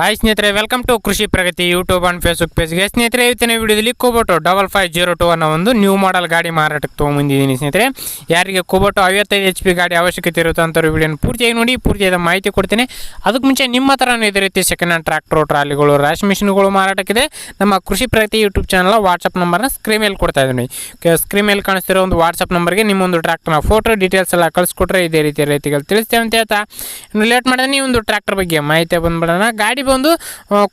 Hi ಸ್ನೇಹಿತರೆ welcome to Krishi Pragati YouTube and Facebook ಪೇಜ್ಗೆ ಸ್ನೇಹಿತರೆ, ಇವತ್ತಿನ ವಿಡಿಯೋದಲ್ಲಿ Kubota double five zero two ಅನ್ನೋ ಒಂದು ನ್ಯೂ ಮಾಡೆಲ್ ಗಾಡಿ ಮಾರಾಟಕ್ಕೆ ತೊಗೊಂಬಂದಿದ್ದೀನಿ ಸ್ನೇಹಿತರೆ. ಯಾರಿಗೆ ಕೋಬೋಟೋ ಐವತ್ತೈದು ಎಚ್ ಪಿ ಗಾಡಿ ಅವಶ್ಯಕತೆ ಇರುತ್ತೆ ಅಂಥವ್ರು ವಿಡಿಯೋನ ಪೂರ್ತಿಯಾಗಿ ನೋಡಿ, ಪೂರ್ತಿಯಾದ ಮಾಹಿತಿ ಕೊಡ್ತೀನಿ. ಅದಕ್ಕೆ ಮುಂಚೆ ನಿಮ್ಮ ಹತ್ರ ಇದೇ ರೀತಿ ಸೆಕೆಂಡ್ ಹ್ಯಾಂಡ್ ಟ್ರ್ಯಾಕ್ಟ್ರು ಟ್ರಾಲಿಗಳು, ರಾಶಿ ಮಿಷಿನ್ಗಳು ಮಾರಾಟಕ್ಕಿದೆ. ನಮ್ಮ Krishi Pragati YouTube channel WhatsApp ನಂಬರ್ನ ಸ್ಕ್ರೀನ್ ಮೇಲೆ ಕೊಡ್ತಾ ಇದ್ದೀನಿ. ಸ್ಕ್ರೀನ್ ಮೇಲೆ ಕಾಣಿಸ್ತಿರೋ ಒಂದು ವಾಟ್ಸಪ್ ನಂಬರ್ಗೆ ನಿಮ್ಮೊಂದು ಟ್ರ್ಯಾಕ್ಟರ್ನ ಫೋಟೋ ಡೀಟೇಲ್ಸ್ ಎಲ್ಲ ಕಳಿಸ್ಕೊಟ್ರೆ ಇದೇ ರೀತಿ ರೈತಿಗಳು ತಿಳಿಸ್ತೇವೆ ಅಂತ ಹೇಳ್ತಾ. ಲೇಟ್ ಮಾಡಿದ್ರೆ ನೀವು ಒಂದು ಟ್ರ್ಯಾಕ್ಟರ್ ಬಗ್ಗೆ ಮಾಹಿತಿ ಬಂದ್ಬಿಡೋಣ. ಗಾಡಿ ಬಂದು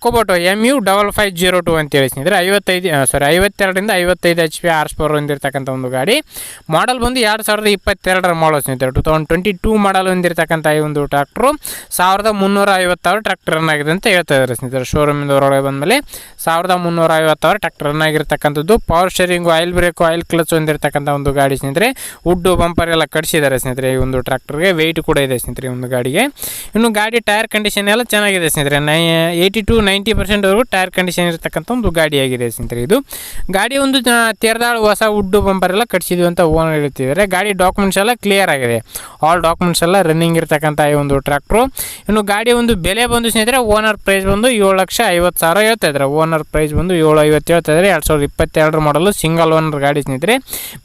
Kubota M U double five zero two ಅಂತೇಳಿ ಸ್ನೇಹಿತರೆ, ಐವತ್ತೈದು ಸಾರಿ ಐವತ್ತೆರಡರಿಂದ ಐವತ್ತೈದು ಎಚ್ ಪಿ ಆರ್ಸ್ ಪವರ್ ಹೊಂದಿರತಕ್ಕಂಥ ಒಂದು ಗಾಡಿ. ಮಾಡಲ್ ಬಂದು ಎರಡು ಸಾವಿರದ ಇಪ್ಪತ್ತೆರಡರ ಮಾಡಲ್ ಸ್ನೇಹಿತರೆ two thousand twenty two model ಹೊಂದಿರತಕ್ಕಂಥ ಈ ಒಂದು ಟ್ರ್ಯಾಕ್ಟ್ರು ಸಾವಿರದ ಮುನ್ನೂರ ಐವತ್ತಾರು ಟ್ರ್ಯಾಕ್ಟರ್ ರನ್ ಆಗಿದೆ ಅಂತ ಹೇಳ್ತಾ ಇದ್ದಾರೆ ಸ್ನೇಹಿತರೆ. ಶೋರೂಮಿಂದ ಹೊರಗಡೆ ಬಂದಮೇಲೆ ಸಾವಿರದ ಮುನ್ನೂರ ಐವತ್ತಾರು ಟ್ರ್ಯಾಕ್ಟರ್ ರನ್ ಆಗಿರ್ತಕ್ಕಂಥದ್ದು. Power steering oil brake oil clutch ಹೊಂದಿರತಕ್ಕಂಥ ಒಂದು ಗಾಡಿ ಸ್ನೇಹಿತರೆ. ಉಡ್ಡು ಬಂಪರ್ ಎಲ್ಲ ಕಡಿಸಿದ್ದಾರೆ ಸ್ನೇಹಿತರೆ ಈ ಒಂದು ಟ್ರ್ಯಾಕ್ಟರ್ಗೆ ವೆಯ್ಟ್ ಕೂಡ ಇದೆ ಸ್ನೇಹಿತರೆ ಈ ಒಂದು ಗಾಡಿಗೆ. ಇನ್ನು ಗಾಡಿ ಟೈರ್ ಕಂಡೀಷನ್ ಎಲ್ಲ ಚೆನ್ನಾಗಿದೆ ಸ್ನೇಹಿತರೆ. ನೈ ಏಯ್ಟಿ ಟು ನೈಂಟಿ ಪರ್ಸೆಂಟ್ವರೆಗೂ ಟೈರ್ ಕಂಡೀಷನ್ ಇರತಕ್ಕಂಥ ಒಂದು ಗಾಡಿಯಾಗಿದೆ ಸ್ನೇಹಿತರೆ ಇದು. ಗಾಡಿ ಒಂದು ತೆರೆದಾಳು ಹೊಸ ವುಡ್ ಬಂಪರ್ ಎಲ್ಲ ಕಟ್ಸಿದ್ವಿ ಅಂತ ಓನರ್ ಹೇಳ್ತಿದ್ದಾರೆ ಗಾಡಿ ಡಾಕ್ಯುಮೆಂಟ್ಸ್ ಎಲ್ಲ ಕ್ಲಿಯರ್ ಆಗಿದೆ. ಆಲ್ ಡಾಕ್ಯುಮೆಂಟ್ಸ್ ಎಲ್ಲ ರನ್ನಿಂಗ್ ಇರತಕ್ಕಂಥ ಈ ಒಂದು ಟ್ರ್ಯಾಕ್ಟ್ರು ಇನ್ನು ಗಾಡಿ ಒಂದು ಬೆಲೆ ಬಂದು ಸ್ನೇಹಿತರೆ ಓನರ್ ಪ್ರೈಸ್ ಬಂದು ಏಳು ಲಕ್ಷ ಐವತ್ತು ಸಾವಿರ ಹೇಳ್ತಾ ಇದ್ದಾರೆ. ಓನರ್ ಪ್ರೈಸ್ ಬಂದು ಏಳು ಐವತ್ತು ಹೇಳ್ತಾ ಇದ್ದಾರೆ. ಎರಡು ಸಾವಿರದ ಇಪ್ಪತ್ತೆರಡರ ಮಾಡಲು ಸಿಂಗಲ್ ಓನರ್ ಗಾಡಿ ಸ್ನೇಹಿತರೆ.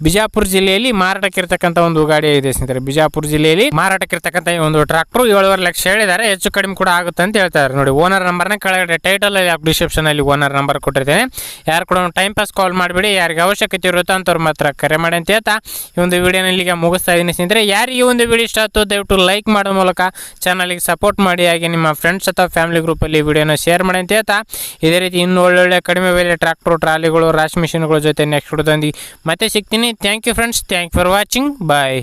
ಬಿಜಾಪುರ ಜಿಲ್ಲೆಯಲ್ಲಿ ಮಾರಾಟಕ್ಕಿರ್ತಕ್ಕಂಥ ಒಂದು ಗಾಡಿ ಇದೆ ಸ್ನೇಹಿತರೆ. ಬಿಜಾಪುರ ಜಿಲ್ಲೆಯಲ್ಲಿ ಮಾರಾಟಕ್ಕಿರ್ತಕ್ಕಂಥ ಈ ಒಂದು ಟ್ರ್ಯಾಕ್ಟ್ರು ಏಳುವರೆ ಲಕ್ಷ ಹೇಳಿದ್ದಾರೆ. ಹೆಚ್ಚು ಕಡಿಮೆ ಕೂಡ ಆಗುತ್ತೆ ಅಂತ ಹೇಳ್ತಾರೆ ನೋಡಿ ಓನರ್ ನಂಬರ್ನ ಕೆಳಗಡೆ ಟೈಟಲ್ ಡಿಸ್ಕ್ರಿಪ್ಷನ್ ಅಲ್ಲಿ ಓನರ್ ನಂಬರ್ ಕೊಟ್ಟಿರ್ತೇನೆ. ಯಾರು ಕೂಡ ಟೈಮ್ ಪಾಸ್ ಕಾಲ್ ಮಾಡಿಬಿಡಿ, ಯಾರಿಗೆ ಅವಶ್ಯಕತೆ ಇರುತ್ತೋ ಅಂಥವ್ರ ಮಾತ್ರ ಕರೆ ಮಾಡಿ ಅಂತ ಹೇಳ್ತಾ ಈ ಒಂದು ವಿಡಿಯೋನ ಇಲ್ಲಿಗೆ ಮುಗಿಸ್ತಾ ಇದ್ದೀನಿ ಸ್ನೇಹಿತರೆ. ಯಾರಿಗೆ ಈ ಒಂದು ವಿಡಿಯೋ ಇಷ್ಟ ಆಯ್ತು ದಯವಿಟ್ಟು ಲೈಕ್ ಮಾಡೋ ಮೂಲಕ ಚಾನಲ್ಗೆ ಸಪೋರ್ಟ್ ಮಾಡಿ, ಹಾಗೆ ನಿಮ್ಮ ಫ್ರೆಂಡ್ಸ್ ಅಥವಾ ಫ್ಯಾಮಿಲಿ ಗ್ರೂಪಲ್ಲಿ ವಿಡಿಯೋನ ಶೇರ್ ಮಾಡಿ ಅಂತ ಹೇಳ್ತಾ. ಇದೇ ರೀತಿ ಇನ್ನೂ ಒಳ್ಳೊಳ್ಳೆ ಕಡಿಮೆ ಬೆಲೆ ಟ್ರ್ಯಾಕ್ಟರ್ ಟ್ರಾಲಿಗಳು ರಾಶಿ ಮಿಷಿನ್ಗಳ ಜೊತೆ ನೆಕ್ಸ್ಟ್ ಹುಡುಗಂದಿ ಮತ್ತೆ ಸಿಗ್ತೀನಿ. Thank you friends thank for watching bye